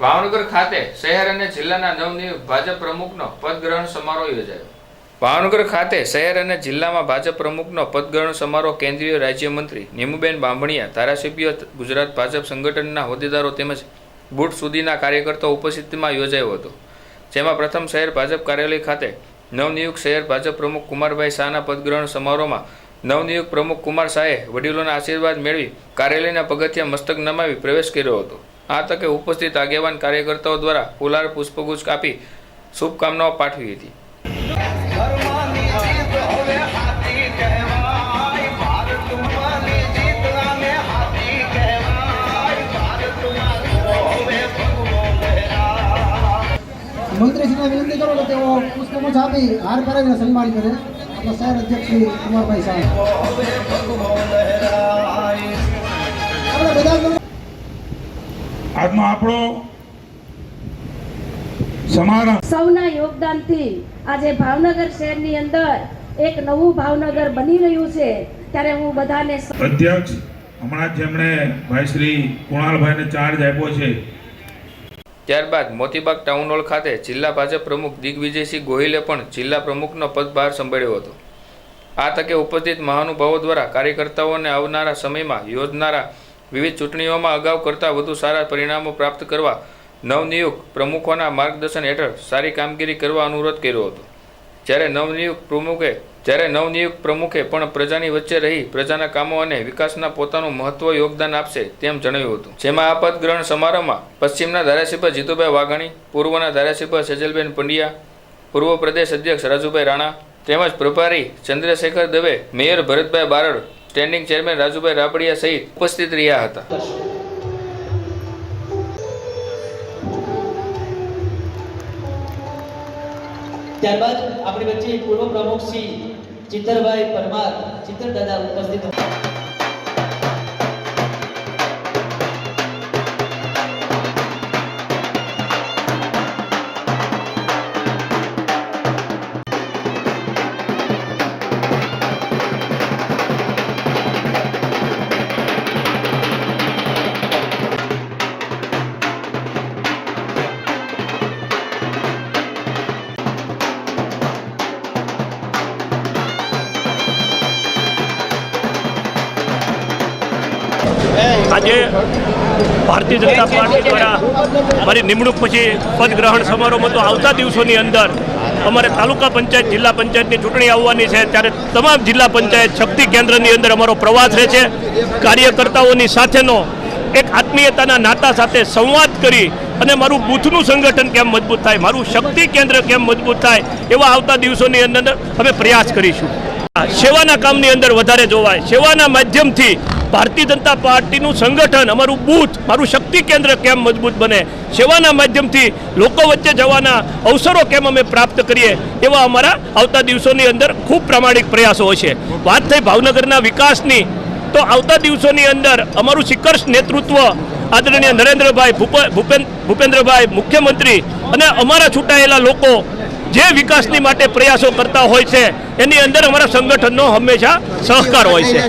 ભાવનગર ખાતે શહેર અને જિલ્લાના નવનિયુક્ત ભાજપ પ્રમુખનો પદગ્રહણ સમારોહ યોજાયો. ભાવનગર ખાતે શહેર અને જિલ્લામાં ભાજપ પ્રમુખનો પદગ્રહણ સમારોહ કેન્દ્રીય રાજ્યમંત્રી નીમુબેન બાંભણિયા ધારાસભ્ય ગુજરાત ભાજપ સંગઠનના હોદ્દેદારો તેમજ બુટ સુધીના કાર્યકર્તાઓ ઉપસ્થિતિમાં યોજાયો હતો. જેમાં પ્રથમ શહેર ભાજપ કાર્યાલય ખાતે નવનિયુક્ત શહેર ભાજપ પ્રમુખ કુમારભાઈ શાહના પદગ્રહણ સમારોહમાં નવનિયુક્ત પ્રમુખ કુમાર શાહે વડીલોના આશીર્વાદ મેળવી કાર્યાલયના પગથિયા મસ્તક નમાવી પ્રવેશ કર્યો હતો. આ તકે ઉપસ્થિત આગેવાન કાર્યકર્તાઓ દ્વારા ફુલાર પુષ્પગુચ્છ કાપી શુભકામનાઓ પાઠવી હતી. મંત્રીશ્રીને વિનંતી કરો કે તેઓ પુષ્પગુચ્છ આપી હાર પહેરાવીને સન્માન કરે. આપણા શહેર અધ્યક્ષ શ્રી કુમારભાઈ શાહ આજનો આપણો સૌના યોગદાનથી આજે ભાવનગર શહેરની અંદર એક નવું ભાવનગર બની રહ્યું છે. ત્યારે હું બધાને અધ્યક્ષ હમણાં જેમણે ભાઈ શ્રી કુણાલભાઈને ચાર્જ આપ્યો છે. ત્યારબાદ મોતીબાગ ટાઉન હોલ ખાતે જિલ્લા ભાજપ પ્રમુખ દિગ્વિજયસિંહ ગોહિલે પણ જિલ્લા પ્રમુખનો પદભાર સંભાળ્યો હતો. આ તકે ઉપસ્થિત મહાનુભાવો દ્વારા કાર્યકર્તાઓને આવનારા સમયમાં યોજનારા વિવિધ ચૂંટણીઓમાં અગાઉ કરતાં વધુ સારા પરિણામો પ્રાપ્ત કરવા નવનિયુક્ત પ્રમુખોના માર્ગદર્શન હેઠળ સારી કામગીરી કરવા અનુરોધ કર્યો હતો. જ્યારે નવનિયુક્ત પ્રમુખે જ્યારે નવનિયુક્ત પ્રમુખે પણ પ્રજાની વચ્ચે રહી પ્રજાના કામો અને વિકાસના પોતાનું મહત્વ યોગદાન આપશે તેમ જણાવ્યું હતું. જેમાં આ પદગ્રહણ સમારોહમાં પશ્ચિમના ધારાસભ્ય જીતુભાઈ વાઘાણી, પૂર્વના ધારાસભ્ય સજલબેન પંડ્યા, પૂર્વ પ્રદેશ અધ્યક્ષ રાજુભાઈ રાણા, તેમજ પ્રભારી Chandrashekhar Dave, mayor Bharatbhai Barad standing chairman Rajubhai Rabadiya સહિત ઉપસ્થિત રહ્યા હતા. ત્યારબાદ આપણી વચ્ચે પૂર્વ પ્રમુખ શ્રી ચિત્તરભાઈ પરમાર ચિત્તર દાદા ઉપસ્થિત આજે ભારતીય જનતા પાર્ટી દ્વારા મારી નિમણૂક પછી પદગ્રહણ સમારોહમાં તો આવતા દિવસોની અંદર અમારે તાલુકા પંચાયત જિલ્લા પંચાયતની ચૂંટણી આવવાની છે. ત્યારે તમામ જિલ્લા પંચાયત શક્તિ કેન્દ્રની અંદર અમારો પ્રવાસ રહે છે. કાર્યકર્તાઓની સાથેનો એક આત્મીયતાના નાતા સાથે સંવાદ કરી અને મારું બૂથનું સંગઠન કેમ મજબૂત થાય મારું શક્તિ કેન્દ્ર કેમ મજબૂત થાય એવા આવતા દિવસોની અંદર અમે પ્રયાસ કરીશું. સેવાના કામની અંદર વધારે જોવાય. સેવાના માધ્યમથી ભારતીય જનતા પાર્ટીનું સંગઠન, અમારું બૂથ, મારું શક્તિ કેન્દ્ર કેમ મજબૂત બને? સેવાના માધ્યમથી લોકો વચ્ચે જવાના અવસરો કેમ અમે પ્રાપ્ત કરીએ? એવા અમારા આવતા દિવસોની અંદર ખૂબ પ્રામાણિક પ્રયાસો હશે વાત થઈ ભાવનગરના વિકાસની, તો આવતા દિવસોની અંદર અમારું શિખર્ષ નેતૃત્વ આદરણીય નરેન્દ્રભાઈ ભૂપ- ભૂપેન્દ્રભાઈ મુખ્યમંત્રી અને અમારા છૂટાયેલા લોકો જે વિકાસની માટે પ્રયાસો કરતા હોય છે, એની અંદર અમારા સંગઠનનો હંમેશા સહકાર હોય છે.